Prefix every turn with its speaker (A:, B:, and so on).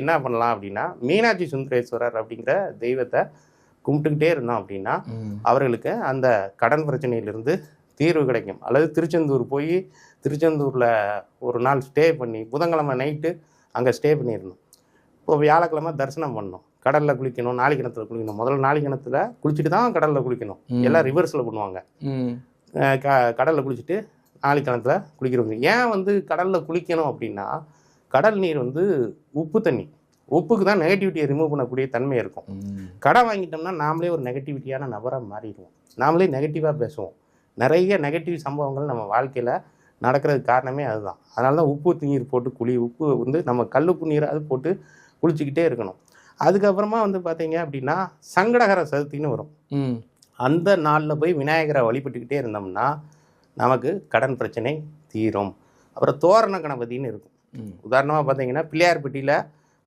A: என்ன பண்ணலாம் அப்படின்னா மீனாட்சி சுந்தரேஸ்வரர் அப்படிங்கிற தெய்வத்தை கும்பிட்டுக்கிட்டே இருந்தோம் அப்படின்னா. அவர்களுக்கு அந்த கடன் பிரச்சனையிலிருந்து தீர்வு கிடைக்கும். அல்லது திருச்செந்தூர் போய் திருச்செந்தூரில் ஒரு நாள் ஸ்டே பண்ணி புதன்கிழமை நைட்டு அங்கே ஸ்டே பண்ணிடணும் இப்போ வியாழக்கிழமை தரிசனம் பண்ணணும் கடலில் குளிக்கணும் நாளை கிணத்துல குளிக்கணும். முதல்ல நாளை கிணத்துல குளிச்சுட்டு தான் கடலில் குளிக்கணும். எல்லாம் ரிவர்ஸில் பண்ணுவாங்க. க கடலில் குளிச்சுட்டு நாளை கிணத்துல குளிக்கிறவங்க. ஏன் வந்து கடலில் குளிக்கணும் அப்படின்னா கடல் நீர் வந்து உப்பு தண்ணி. உப்புக்கு தான் நெகட்டிவிட்டியை ரிமூவ் பண்ணக்கூடிய தன்மை இருக்கும். கடன் வாங்கிட்டோம்னா நாமளே ஒரு நெகட்டிவிட்டியான நபராக மாறிடுவோம். நாமளே நெகட்டிவாக பேசுவோம். நிறைய நெகட்டிவ் சம்பவங்கள் நம்ம வாழ்க்கையில் நடக்கிறதுக்கு காரணமே அதுதான். அதனால தான் உப்பு நீர் போட்டு குளி உப்பு வந்து நம்ம கல்லுப்பு நீர் அது போட்டு குளிச்சுக்கிட்டே இருக்கணும். அதுக்கப்புறமா வந்து பார்த்தீங்க அப்படின்னா சங்கடகர சதுர்த்தின்னு வரும். அந்த நாளில் போய் விநாயகரை வழிபட்டுக்கிட்டே இருந்தோம்னா நமக்கு கடன் பிரச்சனை தீரும். அப்புறம் தோரண கணபதின்னு இருக்கும். உதாரணமாக பார்த்தீங்கன்னா பிள்ளையார்பட்டியில்